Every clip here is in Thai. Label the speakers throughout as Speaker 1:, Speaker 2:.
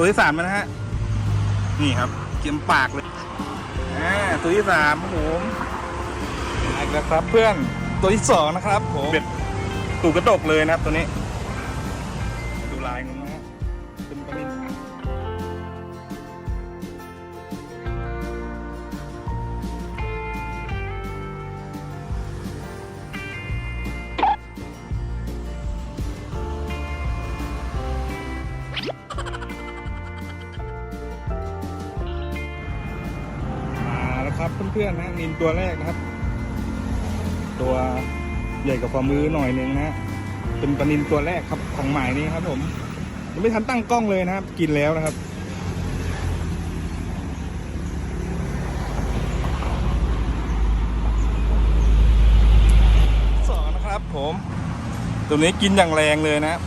Speaker 1: ตัวที่สามแล้วนะฮะ นี่ครับเกียมปากเลยอ่าตัวที่สามครับผมอีกแล้วครับ เพื่อนตัวที่สองนะครับผมเบ็ดตูกกระดกเลยนะครับตัวนี้ ดูลายงูน พื่อนๆนะนินตัวแรกนะครับ ตัวใหญ่กับฝ่ามือหน่อยหนึงนะเป็นปลานินตัวแรกครับของหมายนี้ครับ ผมยังไม่ทันตั้งกล้องเลยนะครับ กินแล้วนะครับสองนะครับผม ตัวนี้กินอย่างแรงเลยนะ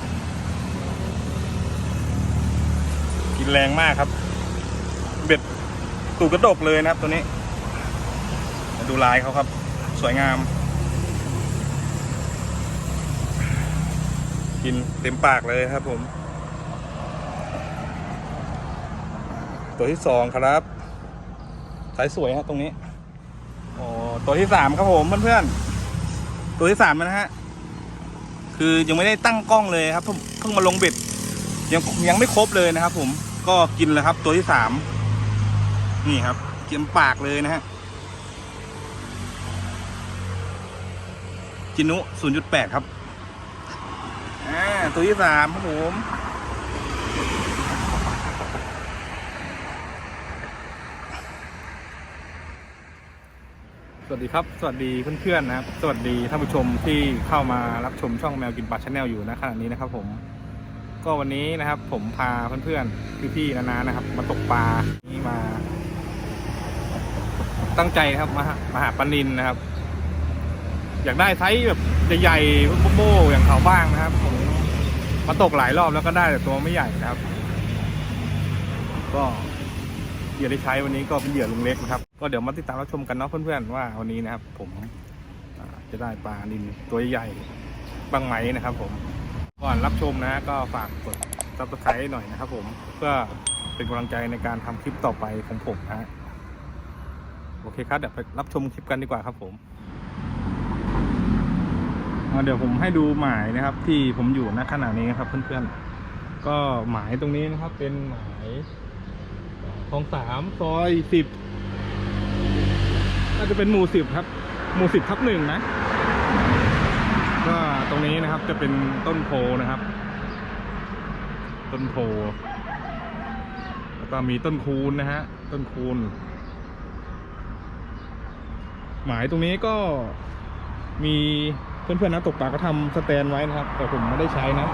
Speaker 1: กินแรงมากครับ เบ็ดตูกกระดกเลยนะครับตัวนี้ ดูลายเขาครับ สวยงาม กินเต็มปากเลยครับผม ตัวที่สองครับ สายสวยฮะตรงนี้โอ้ตัวที่สามครับผมเพื่อนๆ ตัวที่สามนะฮะ คือยังไม่ได้ตั้งกล้องเลยครับเพิ่งเพิ่งมาลงเบ็ดยังยังไม่ครบเลยนะครับผมก็กินแล้วครับ ตัวที่สามนี่ครับเต็มปากเลยนะฮะ จินุ0.8 ครับอ่าตัวที่สามครับผมสวัสดีครับ สวัสดีเพื่อนๆนะครับ สวัสดีท่านผู้ชมที่เข้ามารับชมช่องแมวกินปลาชาแนลอยู่นะขณะนี้นะครับ ผม ก็วันนี้นะครับ ผมพาเพื่อนๆพี่ๆนานานะครับ มาตกปลานี่มา ตั้งใจครับมาหามาหาปลานินนะครับ อยากได้ไซส์แบบใหญ่ๆโบ้ๆอย่างเขาบ้างนะครับผมมาตกหลายรอบแล้วก็ได้แต่ตัวไม่ใหญ่นะครับ ก็เหยื่อที่ใช้วันนี้ก็เป็นเหยื่อลุงเล็กนะครับ ก็เดี๋ยวมาติดตามรับชมกันเนาะเพื่อนๆว่าวันนี้นะครับ ผมจะได้ปลานินตัวใหญ่บางไหมนะครับ ผมก่อนรับชมนะก็ฝากกดซับสไครต์หน่อยนะครับ ผมเพื่อเป็นกำลังใจในการทำคลิปต่อไปของผมนะฮะโอเคครับเดี๋ยวไปรับชมคลิปกันดีกว่าครับผม เดี๋ยวผมให้ดูหมายนะครับ ที่ผมอยู่ณขณะนี้นะครับ เพื่อนๆ ก็หมายตรงนี้นะครับ เป็นหมายของสามซอยสิบน่าจะเป็นหมู่สิบครับ หมู่สิบทับหนึ่งนะ ก็ตรงนี้นะครับจะเป็นต้นโพนะครับ ต้นโพแล้วก็มีต้นคูนนะฮะ ต้นคูนหมายตรงนี้ก็มี เพื่อนๆนักตกปลาก็ทำสแตนไว้นะครับ แต่ผมไม่ได้ใช้นะ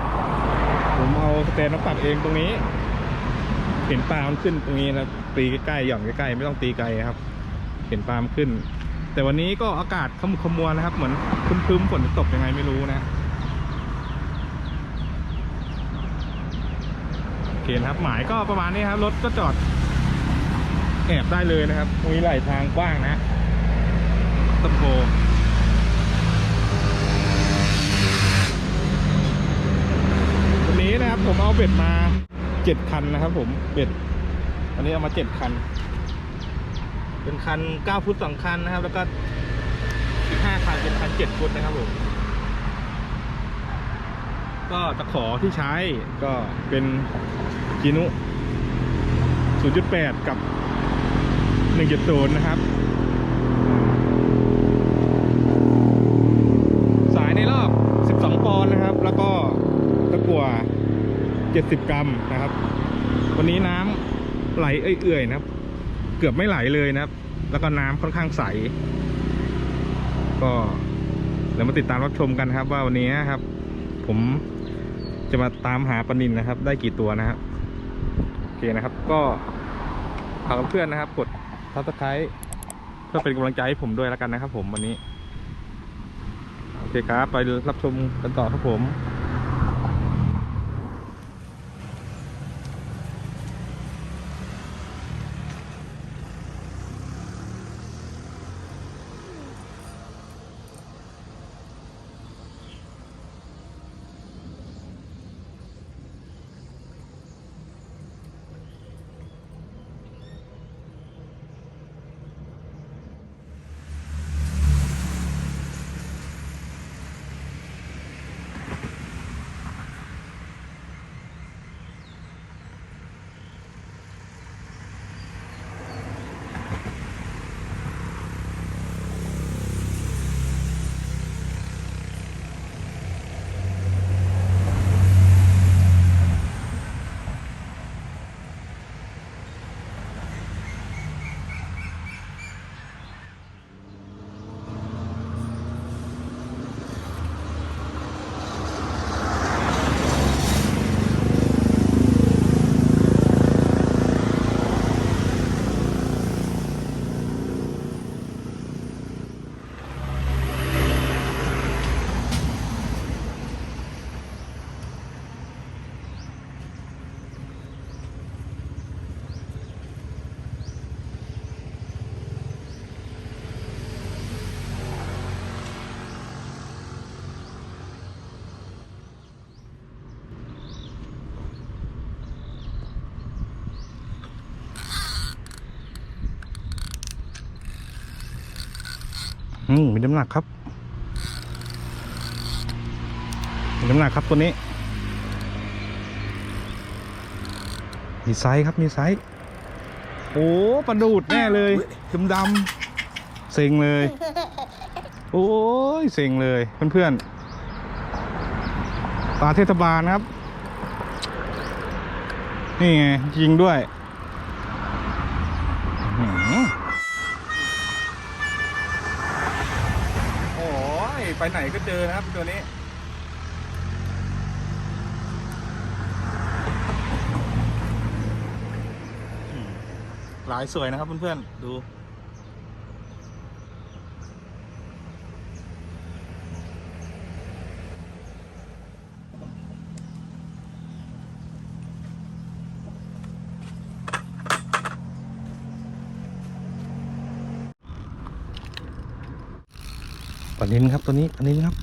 Speaker 1: ผมเอาสแตนมาปักเองตรงนี้ เห็นปลามันขึ้นตรงนี้นะตีใกล้ๆหย่อนใกล้ๆไม่ต้องตีไกลครับ เห็นปลามันขึ้น แต่วันนี้ก็อากาศขมุขมัวนะครับ เหมือนครึมๆฝนจะตกยังไงไม่รู้นะโอเคนะครับหมายก็ประมาณนี้ครับรถก็จอดแอบได้เลยนะครับมีไหลทางกว้างนะต้นโพ นนี้นะครับผมเอาเบ็ดมาเจ็ดคันนะครับ ผมเบ็ดวันนี้เอามาเจ็ดคัน เป็นคันเก้าฟุตสองคันนะครับ แล้วก็อีกห้าคันเป็นคันเจ็ดฟุตนะครับผมก็ตะขอที่ใช้ก็เป็นจีนุ 0.8 กับ 1.0 นะครับ สายในรอบ 12 ปอนด์นะครับ แล้วก็ตะกั่ว 70 กรัมนะครับ วันนี้น้ำไหลเอื่อยๆนะครับ เกือบไม่ไหลเลยนะครับ แล้วก็น้ำค่อนข้างใส ก็เดี๋ยวมาติดตามรับชมกันครับ ว่าวันนี้ครับ ผมจะมาตามหาปลานินนะครับ ได้กี่ตัวนะครับโอเคนะครับ ก็ฝากเพื่อนนะครับ กดซับสไครต์เพื่อเป็นกำลังใจให้ผมด้วยแล้วกันนะครับ ผมวันนี้โอเคครับ ไปรับชมกันต่อครับผม อืมมีน้ำหนักครับ มีน้ำหนักครับตัวนี้ มีไซส์ครับมีไซส์โอ้ปลาดูดแน่เลยดำดำเซ็งเลย โอ้ยเซ็งเลยเพื่อนๆปลาเทศบาลครับ นี่ไงยิงด้วยอื้อหือโอ้ยไปไหน ก็เจอนะครับตัวนี้หลายสวยนะครับเพื่อนๆดู ปลานินครับตัวนี้อันนี้ครับ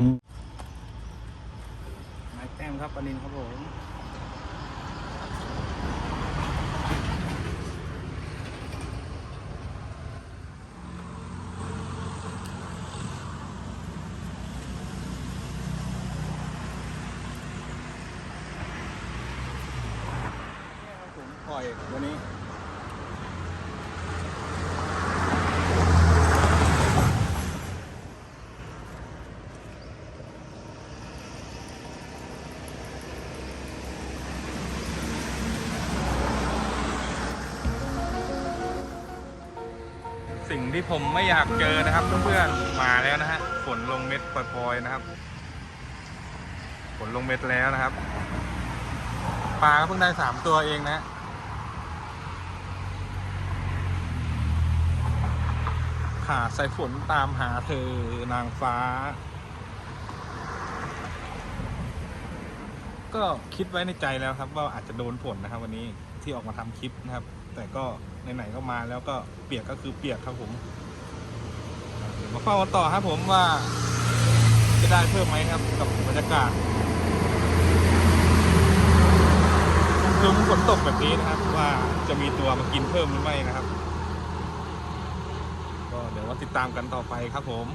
Speaker 1: นี่ไม้แต้มครับปลานินครับผม ผม ปล่อยวันนี้สิ่งที่ผมไม่อยากเจอนะครับเพื่อนๆมาแล้วนะฮะฝนลงเม็ดปล่อยๆนะครับฝนลงเม็ดแล้วนะครับปลาก็เพิ่งได้สามตัวเองนะ ขาใส่ฝนตามหาเธอนางฟ้า ก็คิดไว้ในใจแล้วครับ ว่าอาจจะโดนฝนนะครับ วันนี้ที่ออกมาทำคลิปนะครับ แต่ก็ไหนๆก็มาแล้วก็เปียกก็คือเปียกครับผมมาเฝ้ากันต่อครับผมว่าจะได้เพิ่มไหมครับกับบรรยากาศครึ้มฝนตกแบบนี้นะครับ ว่าจะมีตัวมากินเพิ่มหรือไม่นะครับ ติดตามกันต่อไปครับผม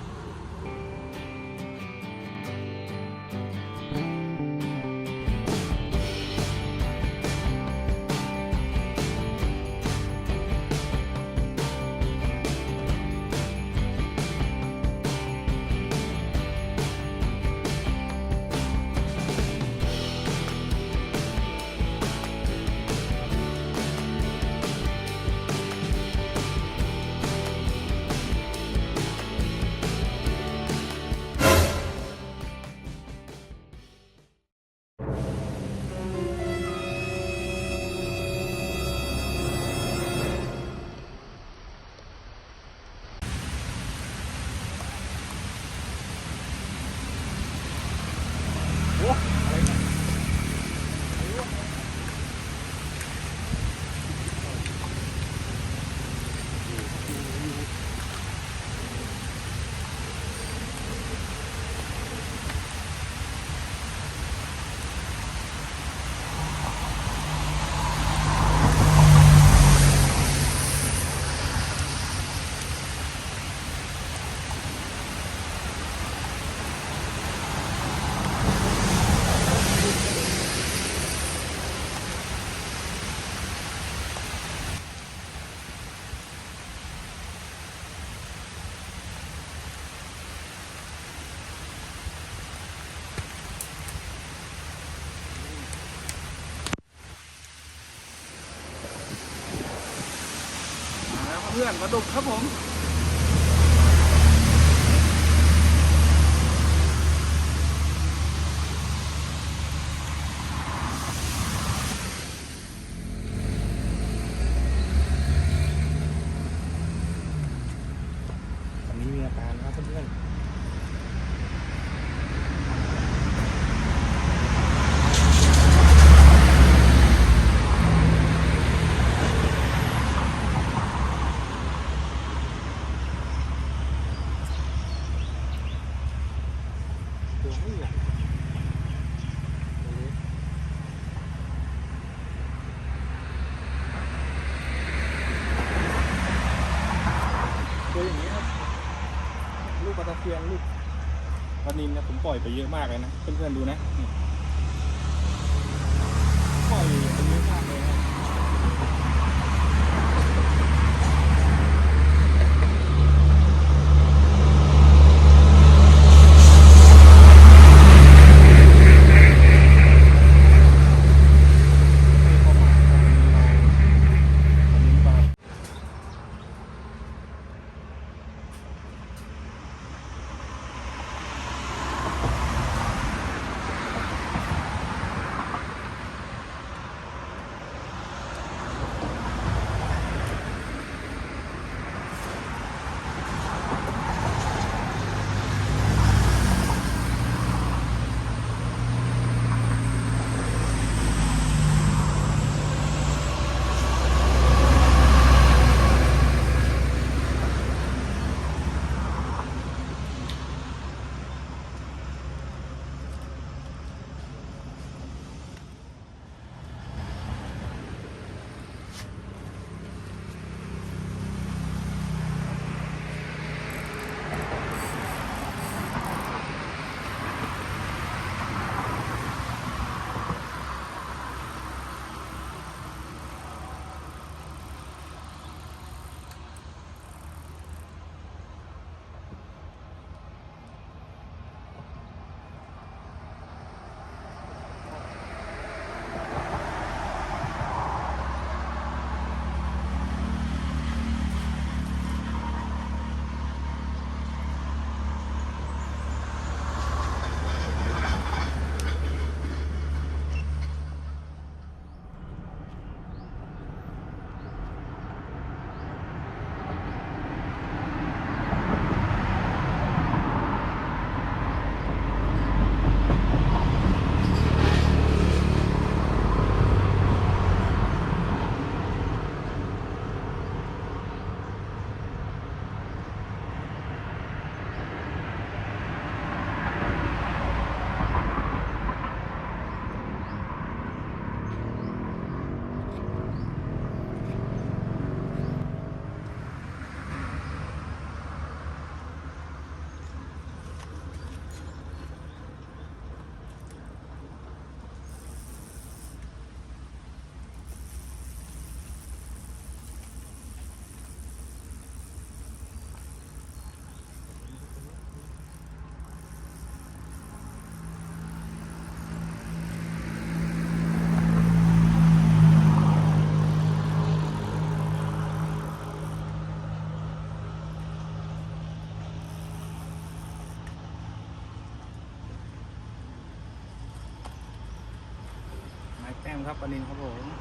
Speaker 1: เพื่อนมาดุกครับผม ตัวอย่างนี้ครัลูกปลาตะเพียนลูกปลานิลนะผมปล่อยไปเยอะมากเลยนะเพื่อนๆดูนะนี่ ครับปลานินครับผม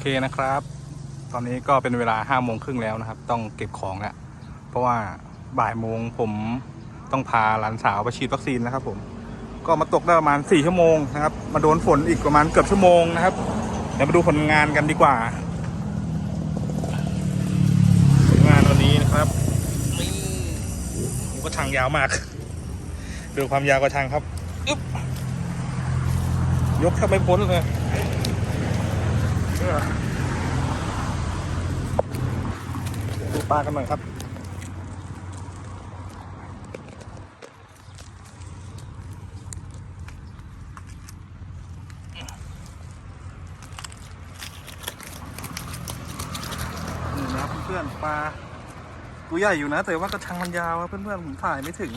Speaker 1: เคนะครับ ตอนนี้ก็เป็นเวลาห้าโมงครึ่งแล้วนะครับ ต้องเก็บของแล้วเพราะว่าบ่ายโมงผมต้องพาหลานสาวไปฉีดวัคซีนนะครับ ผม ก็มาตกได้ประมาณ4ชั่วโมงนะครับ มาโดนฝนอีกประมาณเกือบชั่วโมงนะครับ เดี๋ยวมาดูผลงานกันดีกว่า ผลงานวันนี้นะครับนี่ก็ทางยาวมาก ดูความยาวกระชังครับอึ๊บยกแทบไม่พ้นเลย ดูปลากันหน่อยครับ นี่นะครับเพื่อนๆปลาตัวใหญ่อยู่นะ แต่ว่ากระชังมันยาวครับเพื่อนๆผมถ่ายไม่ถึง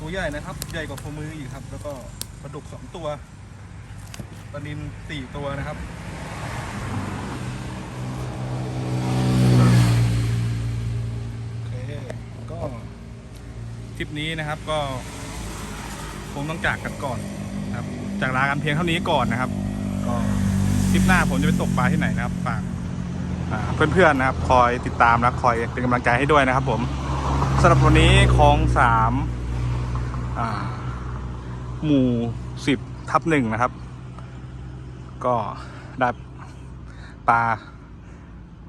Speaker 1: ตัวใหญ่นะครับ ใหญ่กว่าพมืออีกครับ แล้วก็ปลาดุกสองตัวปลานินสี่ตัวนะครับโอเคก็ทริปนี้นะครับก็คงต้องจากกันก่อนนะครับ จากลากันเพียงเท่านี้ก่อนนะครับ ก็ทริปหน้าผมจะไปตกปลาที่ไหนนะครับฝากอ่าเพื่อนๆนะครับ คอยติดตามและคอยเป็นกำลังใจให้ด้วยนะครับ ผมสำหรับวันนี้คลองสาม หมู่สิบทับหนึ่งนะครับ ก็ได้ปลา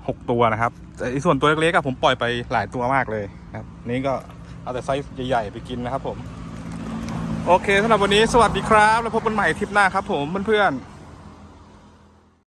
Speaker 1: หกตัวนะครับ แต่ส่วนตัวเล็กๆผมปล่อยไปหลายตัวมากเลยนะครับ นี่ก็เอาแต่ไซส์ใหญ่ๆไปกินนะครับผม โอเคสำหรับวันนี้สวัสดีครับ แล้วพบกันใหม่ทริปหน้าครับผมเพื่อนๆ